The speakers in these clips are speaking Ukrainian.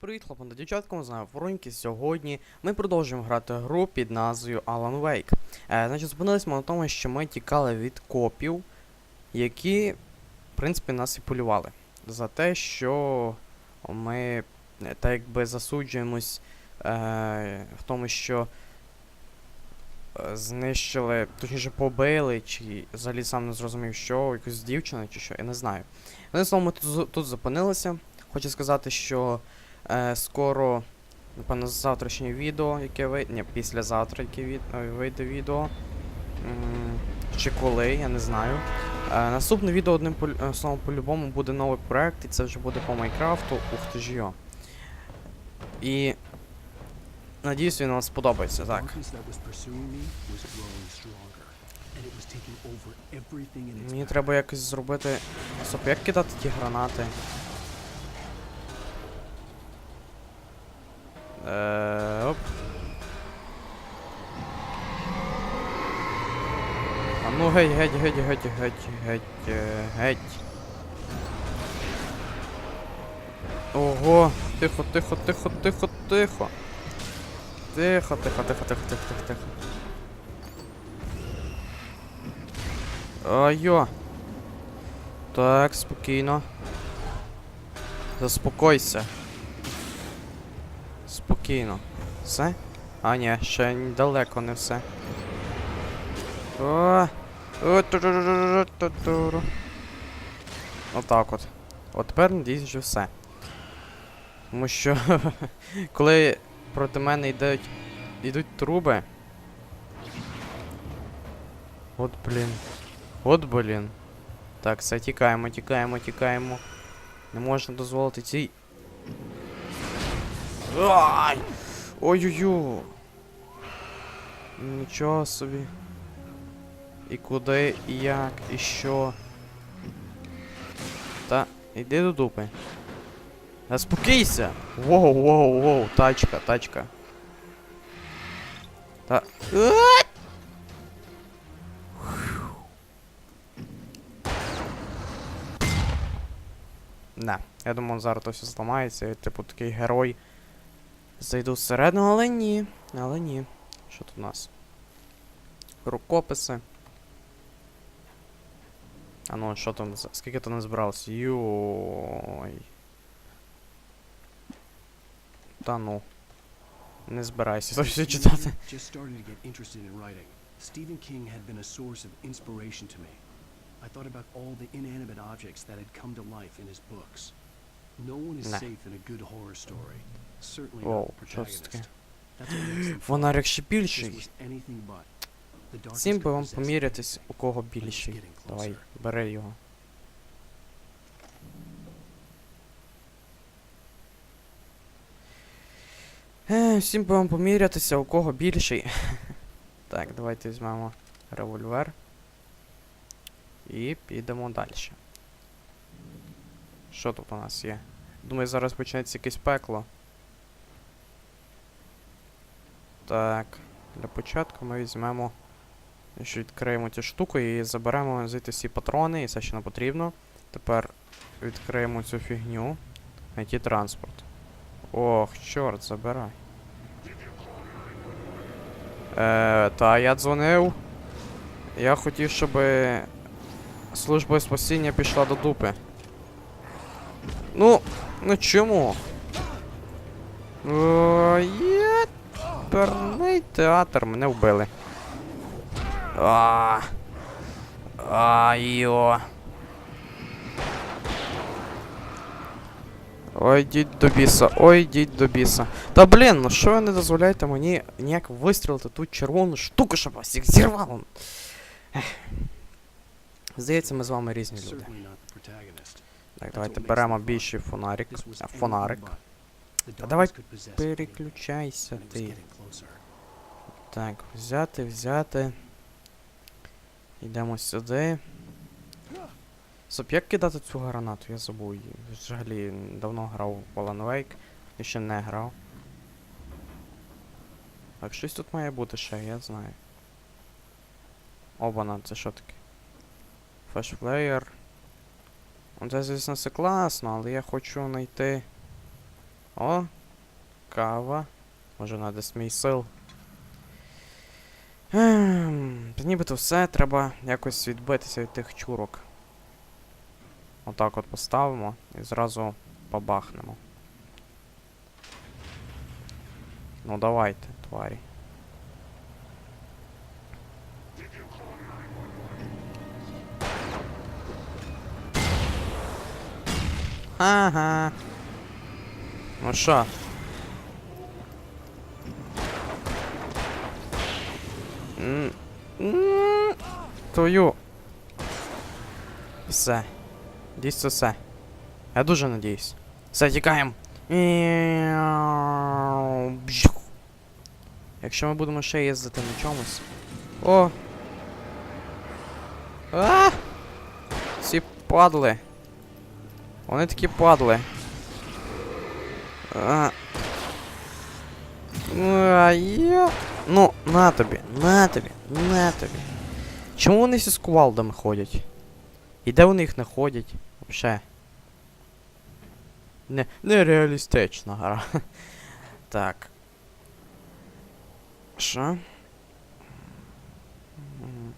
Привіт, хлопам та дівчаткам, з нами Вороньки. Сьогодні ми продовжуємо грати гру під назвою Alan Wake. Е, значить, зупинились ми на тому, що ми тікали від копів, які, в принципі, нас і полювали. За те, що ми е, так якби засуджуємось е, в тому, що е, знищили, точніше побили, чи взагалі сам не зрозумів, що, якусь дівчину чи що, я не знаю. Одним словом, ми тут, тут зупинилися. Хочу сказати, що Е, скоро, напевно, завтрашнє відео, яке вийде. Ні, післязавтра, яке від... вийде відео. Чи коли, я не знаю. Е, наступне відео одним е, словом по-любому буде новий проект, і це вже буде по Майнкрафту. Ух ти ж йо. І. Надіюсь, він вам сподобається, так. Мені треба якось зробити. Стоп, як кидати ті гранати? Е, оп. А ну геть, геть, геть, геть, геть, геть, е, геть. Ого, тихо, тихо, тихо, тихо, тихо. Тихо, тихо, тихо, тихо, тихо, тихо, тихо. Айо. Так, спокійно. Заспокойся. Спокійно. Все? А, ні, ще далеко не все. Отак от. От тепер надіюсь, що все. Тому що коли проти мене йдуть, йдуть труби. От блін. От блін. Так, все, тікаємо, тікаємо, тікаємо. Не можна дозволити цій. Ай! Ой-ой-ой! Нічого собі. І куди, і як, і що. Та, іди до дупи. Заспокійся! Воу, воу, воу, тачка, тачка. Та. Не, я думав, зараз то все зламається, і типу такий герой. Зайду всередину, але ні. Але ні. Що тут у нас? Рукописи. А ну, що там? Скільки там збиралось? Йой. Та ну. Не збирайся це все читати. Just started to get interested in writing. Stephen King had been a source of inspiration to me. I thought about all the inanimate objects that had come to life in his books. No one is safe in a good horror story. Them fun. Фонарик ще більший. Всім би вам помірятись, у кого більший. Давай, бери його. Е, всім би вам помірятися, у кого більший. так, давайте візьмемо револьвер. І підемо далі. Що тут у нас є? Думаю, зараз почнеться якесь пекло. Так, для початку ми візьмемо. Що відкриємо цю штуку і заберемо звідти всі патрони, і все, що нам потрібно. Тепер відкриємо цю фігню. Найти транспорт. Ох, чорт, забирай. Е, та я дзвонив. Я хотів, щоб служба спасіння пішла до дупи. Ну, ну чому? О, є. Перний театр, мене вбили. А. Айо. Ой, йдіть до біса, ой, йдіть до біса. Та блін, ну що ви не дозволяєте мені ніяк вистрілити ту червону штуку, щоб вас їх зірвало? Здається, ми з вами різні люди. Так, давайте беремо більший фонарик. Was А, давай Переключайся ти. Так, взяти, взяти. Йдемо сюди. Стоп, як кидати цю гранату? Я забув її. Взагалі давно грав в Alan Wake. І ще не грав. Так, щось тут має бути ще, я знаю. Обана, це що таке? Флешфлеєр. Ну, Це, звісно, все класно, але я хочу знайти О, кава. Може надасть мій сил. Ем, нібито все, треба якось відбитися від тих чурок. Отак от поставимо і зразу побахнемо. Ну давайте, тварі. Ага. Ну що? Твою. Все. Дійсно все. Я дуже надіюсь. Все, тікаємо. Якщо ми будемо ще їздити на чомусь. О! А! Ці падли. Вони такі падли. А. А. Ну, на тобі, на тобі, на тобі. Чому вони всі з кувалдами ходять? І де вони їх знаходять? Вообще. Не, нереалістична гра. Так. Що? Мгм.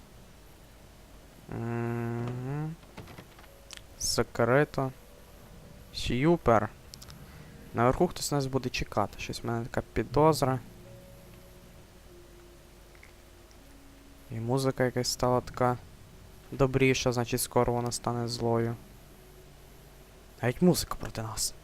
Мгм. Наверху хтось нас буде чекати. Щось в мене така підозра. І музика якась стала така добріша, значить скоро вона стане злою. Навіть музика проти нас.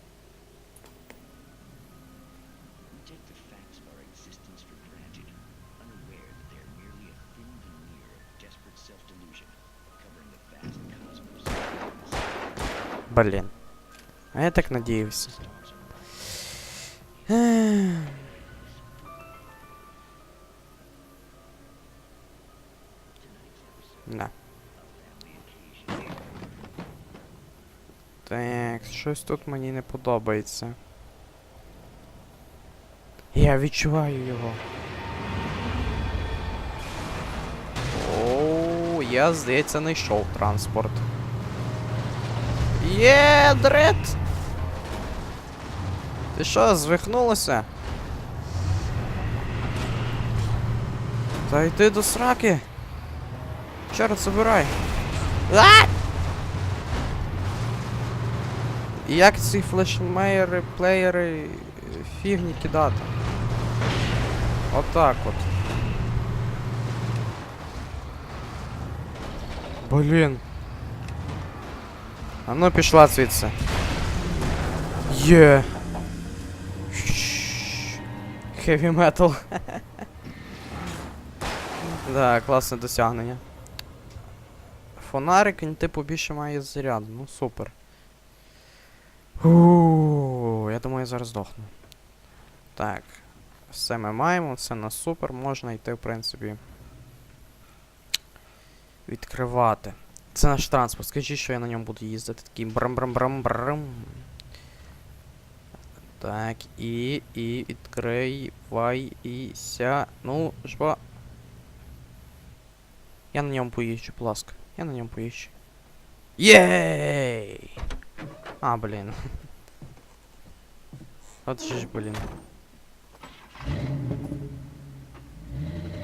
Блін. А я так надіявся. Stars are Ех. Да. Так, щось тут мені не подобається. Я відчуваю його. Оу, я, здається, знайшов транспорт. Є, дрет! Ти що, звихнулося? Та йди до сраки. Чорт, забирай. А! Як ці флешмейери, плеєри фігні кидати? Отак от. Блін. А ну пішла звідси. Є. Хеві метал. Да, класне досягнення. Фонарик, він типу більше має заряд, ну супер. Ууу, я думаю, я зараз здохну. Так. Все ми маємо, все на супер, можна йти, в принципі. Відкривати. Це наш транспорт. Скажіть, що я на ньому буду їздити. Такий брам-брам-брам-брам. Так, і, і відкривайся. Ну, жба. Я на ньому поїжджу, будь ласка. Я на ньому поїжджу. Єй! А, блін. От же ж, блін.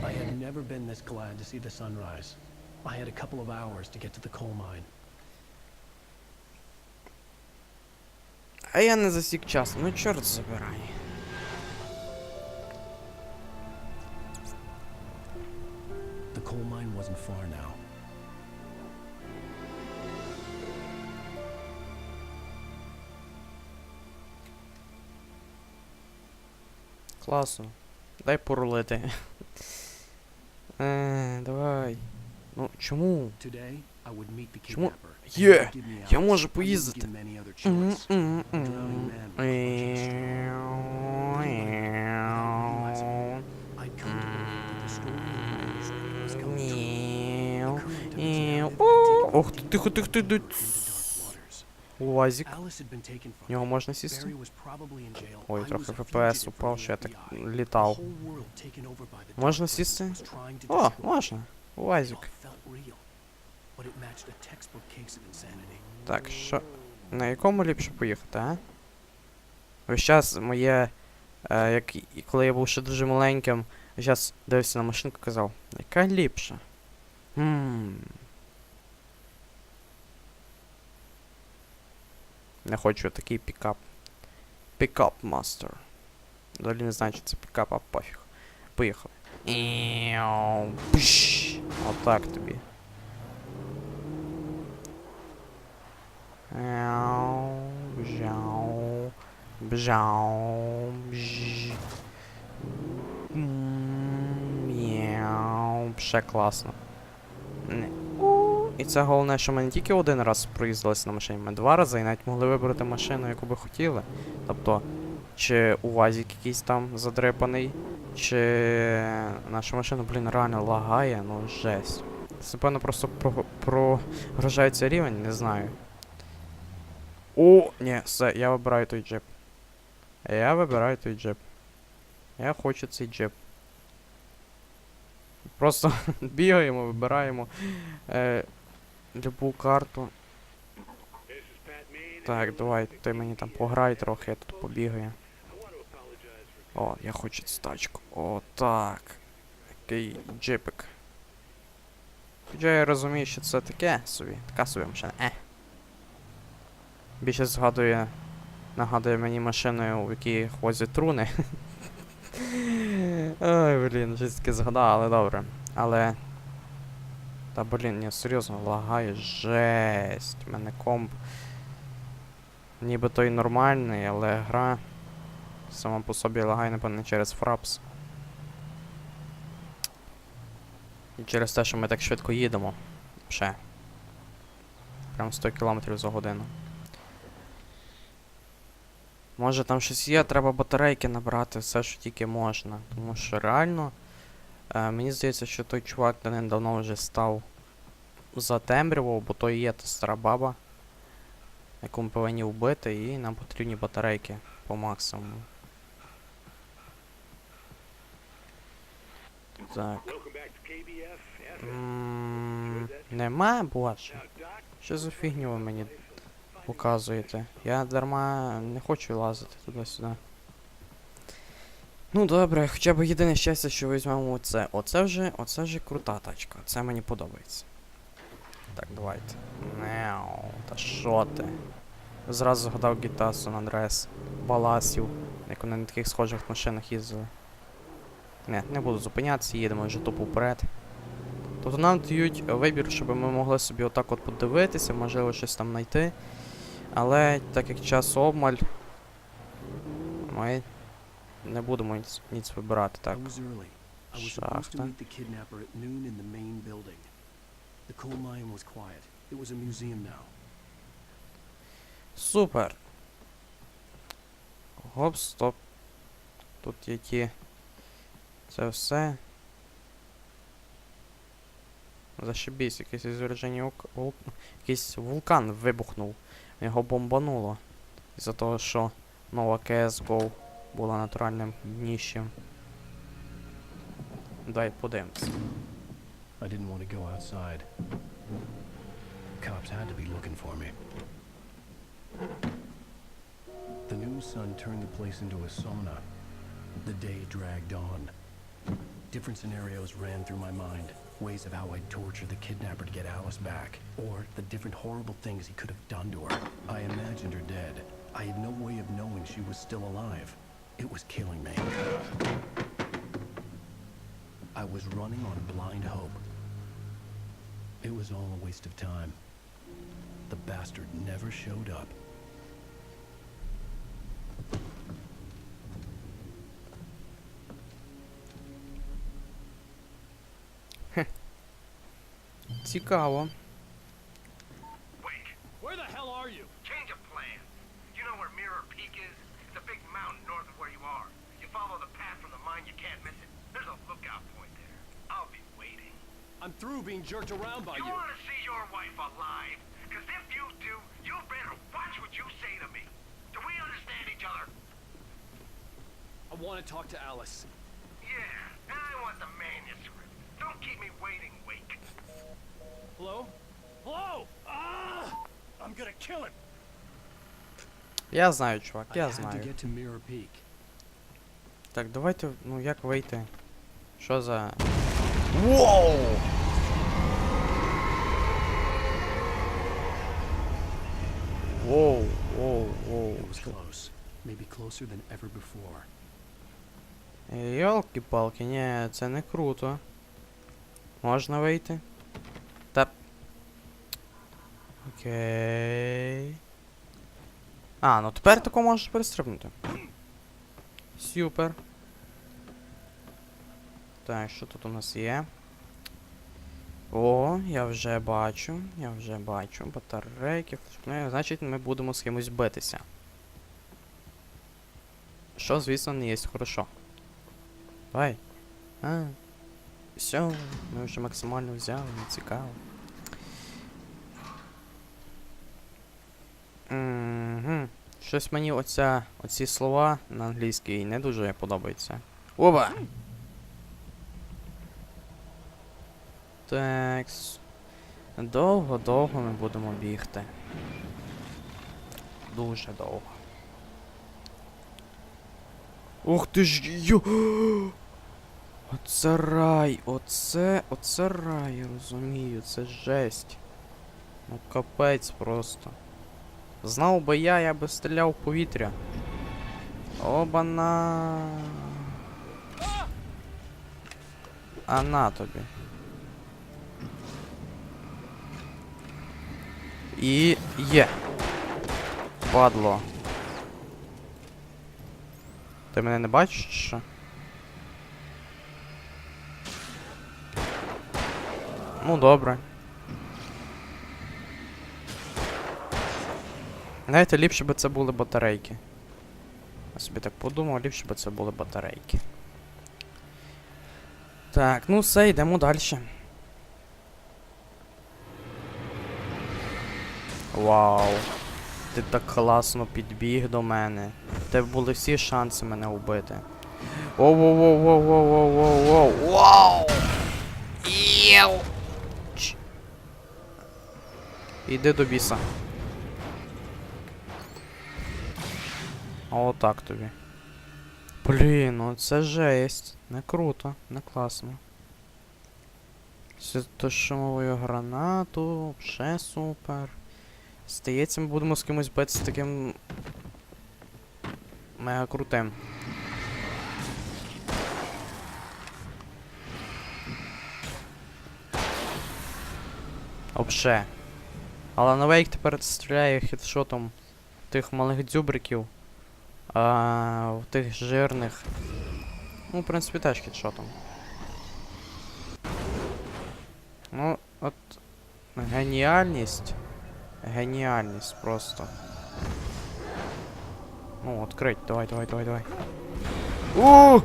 I had never been this glad to see the sunrise. I had a couple of hours to get to the coal mine. А я не засік час, ну чорт забирай. The coal mine wasn't far now. Класно. Дай порулити. Е, давай. Ну, чому? Today, I would meet the Чому? kidnapper. and Є! he would give me Я Alice. можу I wouldn't поїздити. give him any other Мгм, choice. мгм, A drowning мгм. man with a conscience. I'd come to believe that the story of Rose was coming true. Мяу. The current of its Мяу. narrative had taken О, Ох ти, me тихо, тихо, тихо. into dark waters. Уазик. Alice had been taken from В нього me. можна сісти? Barry was probably in jail. Ой, I трохи was a ФПС fugitive упав, from що я the так FBI. літав. The whole world taken over by the Можна dark сісти? forces trying to О, destroy me. можна. Уазик. Так, що. На якому ліпше поїхати, а? Весь час моє. Е, як коли я був ще дуже маленьким, зараз дивився на машинку казав, яка ліпша? Ммм. Не хочу такий пікап. Пікап мастер. Далі не знаю, чи це пікап, а пофіг. Поїхали. Отак тобі. Бжау, бжау, бж. М, ще класно. І це головне, що ми не тільки один раз проїздилися на машині, ми два рази і навіть могли вибрати машину, яку би хотіли. Тобто, чи УАЗик якийсь там задрипаний, чи наша машина, блін, реально лагає, ну жесть. Це, напевно, просто про... прогружається рівень, не знаю. О, ні, все, я вибираю той джип. Я вибираю той джип. Я хочу цей джип. Просто бігаємо, вибираємо е, любу карту. Так, давай, ти мені там пограй трохи, я тут побігаю. О, я хочу цю тачку. О, так. Такий джипик. Хоча я розумію, що це таке собі. Така собі машина. Е. Більше згадує. Нагадує мені машиною, в якій возять труни. Ой, блін, щось таке згадав, але добре. Але. Та блін, ні, серйозно, лагає жесть. У мене комп. Ніби той нормальний, але гра сама по собі лагає, напевно, через фрапс. І через те, що ми так швидко їдемо. Ще. Прям 100 км за годину. Може там щось є, треба батарейки набрати, все, що тільки можна. Тому що реально. Е, мені здається, що той чувак давно вже став затемрював, бо то є та стара баба, яку ми повинні вбити, і нам потрібні батарейки по максимуму. Так. М, Нема, боже. Що за фігню ви мені показуєте? Я дарма не хочу лазити туди-сюди. Ну добре, хоча б єдине щастя, що візьмемо оце. Оце вже, оце вже крута тачка. Це мені подобається. Так, давайте. Неу, та що ти? Зразу згадав GTA San Andreas, Баласів, як вони на таких схожих машинах їздили. Не, не буду зупинятися, їдемо вже тупо вперед. Тобто нам дають вибір, щоб ми могли собі отак от подивитися, можливо щось там знайти. Але так як час обмаль, ми не будемо ніц, ніц вибирати так. Шахта. Супер. Гоп, стоп. Тут які. Це все. Зашибісь, якийсь зверження вулк... вул... якийсь вулкан вибухнув. Його бомбануло. Із-за того, що нова CSGO була натуральним дніщем. Дай подивимось. I didn't want to go outside. Cops had to be looking for me. The new sun turned the place into a sauna. The day dragged on. Different scenarios ran through my mind. Ways of how I'd torture the kidnapper to get Alice back. Or the different horrible things he could have done to her. I imagined her dead. I had no way of knowing she was still alive. It was killing me. I was running on blind hope. It was all a waste of time. The bastard never showed up. Waiting. I'm through being jerked around by You you. want to see your wife alive? Because if you do, you better watch what you say to me. Do we understand each other? I want to talk to Alice. Yeah, and I want the manuscript. Don't keep me waiting, Я знаю, чувак, I я знаю. get to Mirror Так, давайте, ну як вийти? Що за. Воу! Воу, воу, воу. It was close. Maybe closer than ever before. Йолки-палки, ні, це не круто. Можна вийти? Окей. А, ну тепер тако можеш перестрибнути. Супер. Так, що тут у нас є? О, я вже бачу, я вже бачу. Батарейки, флешбеки. Значить, ми будемо з кимось битися. Що, звісно, не є хорошо. Давай. А. Все, ми вже максимально взяли, не цікаво. Щось мені оця, оці слова на англійській не дуже подобаються. Оба! Такс. Довго-довго ми будемо бігти. Дуже довго. Ух ти ж йо! Оце рай, оце, оце рай, я розумію, це жесть. Ну капець просто. Знав би я, я би стріляв в повітря. Обана. А на тобі. І є. Падло. Ти мене не бачиш чи що? Ну добре. Знаєте, ліпше би це були батарейки. Я собі так подумав, ліпше би це були батарейки. Так, ну все, йдемо далі. Вау. Ти так класно підбіг до мене. В тебе були всі шанси мене вбити. Воу-воу-воу-воу-воу-воу-воу! Вау! Єу! Іди до біса. Отак тобі. Блін, ну це жесть. Не круто, не класно. Світошумовою гранату, ще супер. Здається, ми будемо з кимось битися таким. Мега крутим. Обше. Але новейк тепер стріляє хедшотом тих малих дзюбриків. А в тих жирних. Ну, в принципі, теж хедшотом. Ну, от. Геніальність. Геніальність просто. Ну, открыть. Давай, давай, давай, давай. У!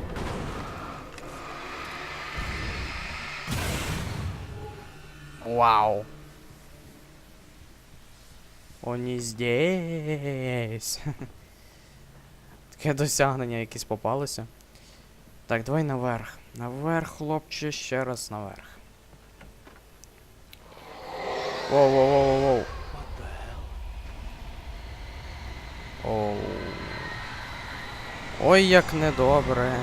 Вау. Он не здесь. Таке досягнення якесь попалося. Так, давай наверх. Наверх, хлопче, ще раз наверх. Воу, воу, воу, воу. Оу. Ой, як недобре.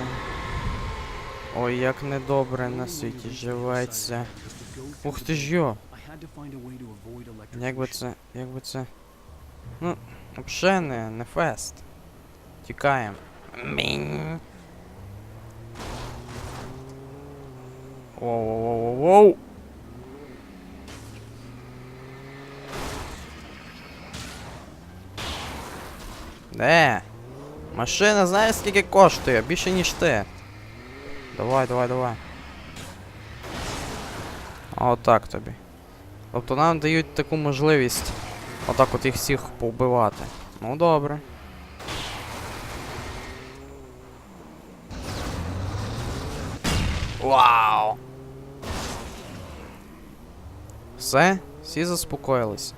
Ой, як недобре на світі живеться. Ух ти ж йо. Як би це. Як би це. Ну, взагалі не, не фест. Тікаємо. Мінь. Воу-воу-воу-воу. Де? Машина знаєш скільки коштує? Більше ніж ти. Давай, давай, давай. Отак тобі. Тобто нам дають таку можливість отак от їх всіх повбивати. Ну добре. Вау! Все, всі заспокоїлися.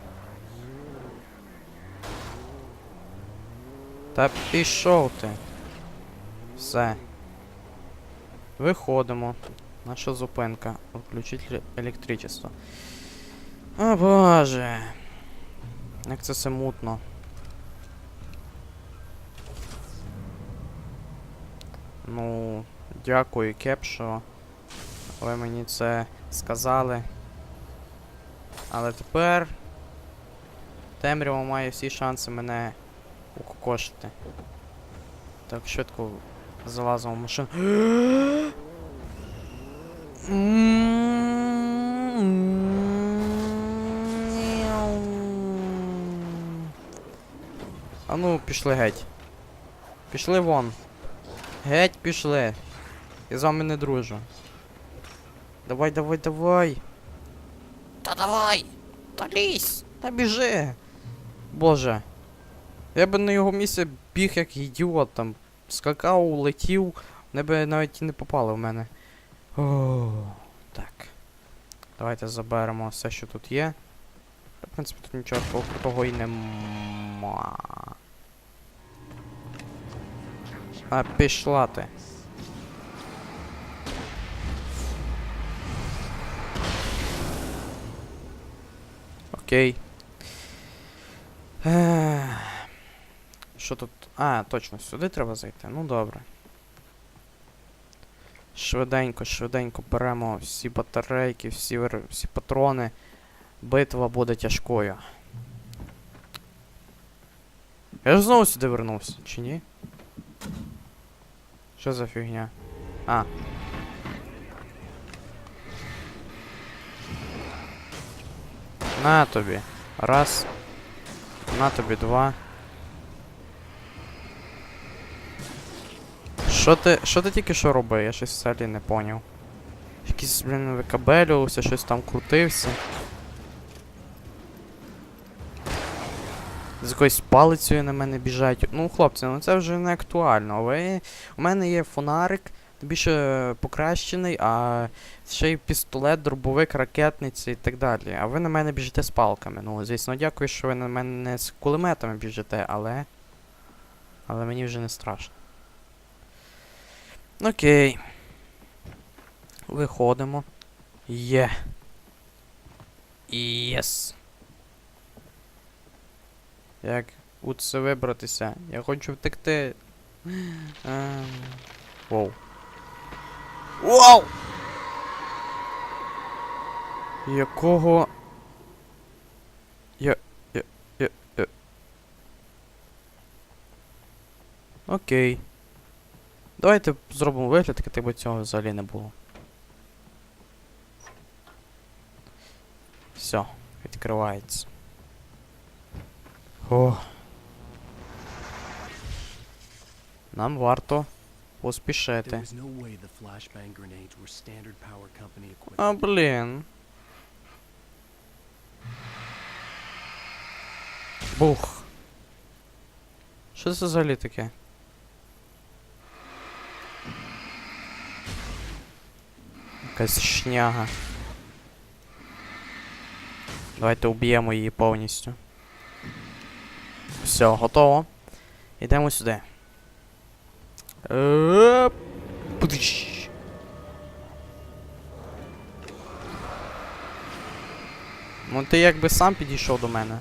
Та пішов ти. Все. Виходимо. Наша зупинка. Включити електричество. О боже. Як це все мутно. Ну, дякую, кепшо ви мені це сказали. Але тепер темрява має всі шанси мене укокошити. Так, швидко залазимо в машину. А ну, пішли геть. Пішли вон. Геть пішли. Я з вами не дружу. Давай, давай, давай. Та давай! Та лізь! Та біжи! Боже. Я би на його місці біг як ідіот там. Скакав, летів, вони би навіть і не попали в мене. О, так. Давайте заберемо все, що тут є. В принципі, тут нічого крутого і нема. А пішла ти. Окей. Що тут? А, точно, сюди треба зайти. Ну добре. Швиденько, швиденько беремо всі батарейки, всі, всі патрони. Битва буде тяжкою. Я ж знову сюди вернувся, чи ні? Що за фігня? А. На тобі. Раз. На тобі два. Що ти. Що ти тільки що робив? Я щось взагалі не поняв. Якийсь, блін, викабелювався, щось там крутився. З якоюсь палицею на мене біжать. Ну, хлопці, ну це вже не актуально. Ви... У мене є фонарик, більше покращений, а ще й пістолет, дробовик, ракетниця і так далі. А ви на мене біжите з палками. Ну, звісно, дякую, що ви на мене не з кулеметами біжите, але. Але мені вже не страшно. Окей. Виходимо. Є. Єс. Як у це вибратися? Я хочу втекти. Ем, Воу. Вау! Якого. Я. Я. Я. Я. Окей. Давайте зробимо вигляд, як би цього взагалі не було. Все, відкривається. О. Нам варто Equipment. А, блін. Бух. Що це взагалі таке? Якась шняга. Давайте уб'ємо її повністю. Все, готово. Йдемо сюди. Е. Ну ти якби сам підійшов до мене.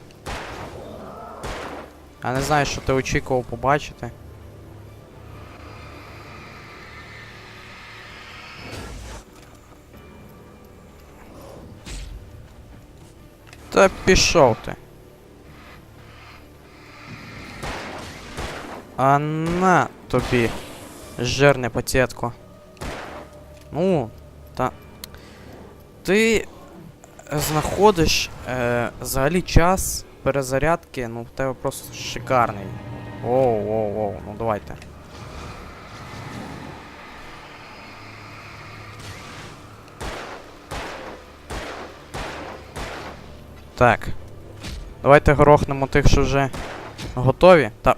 Я не знаю, що ти очікував побачити. Та пішов ти. А на тобі, жирне пацієтко. Ну, та. Ти знаходиш е, взагалі час перезарядки, ну в тебе просто шикарний. Воу, воу, воу, ну давайте. Так. Давайте грохнемо тих, що вже готові. Та.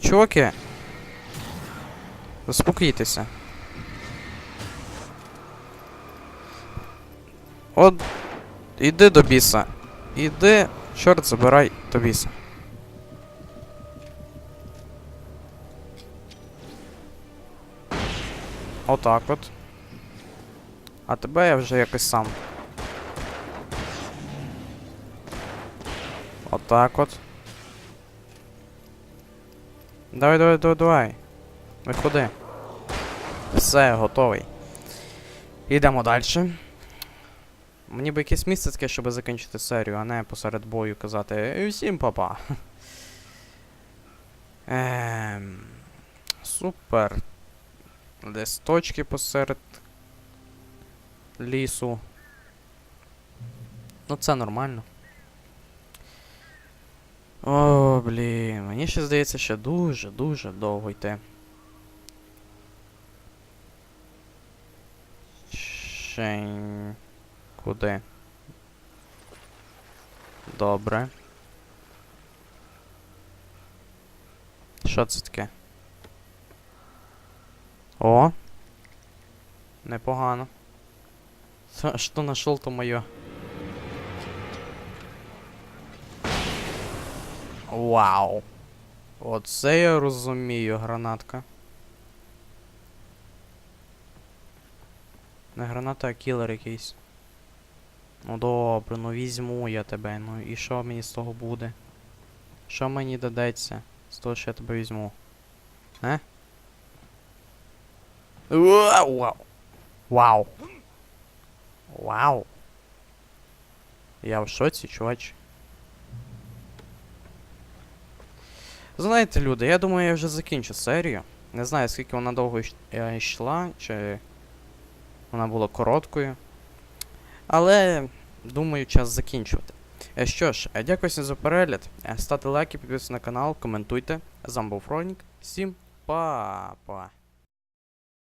Чуваки. Заспокійтеся. От. Іди до біса. Іди, чорт забирай до біса. Отак от. А тебе я вже якось сам. Отак от. Давай, давай, давай, давай. Виходи. Все, готовий. Йдемо далі. Мені би якесь місце таке, щоб закінчити серію, а не посеред бою казати «Е, всім папа. Ем, супер. Листочки посеред лісу. Ну це нормально. О, блін, мені ще здається, ще дуже-дуже довго йти. Ще... Куди? Добре. Що це таке? О! Непогано. Що нашел, то моє. Вау! Оце я розумію, гранатка. Не граната, а кілер якийсь. Ну добре, ну візьму я тебе. Ну і що мені з того буде? Що мені дадеться з того, що я тебе візьму? Е? Вау! Вау! Вау! Вау! Я в шоці, чувач. Знаєте, люди, я думаю, я вже закінчу серію. Не знаю, скільки вона довго е, йшла, чи вона була короткою. Але думаю, час закінчувати. Е, Що ж, е, дякую за перегляд. Е, Ставте лайки, підписуйтесь на канал, коментуйте. З був Фронік. Всім па-па.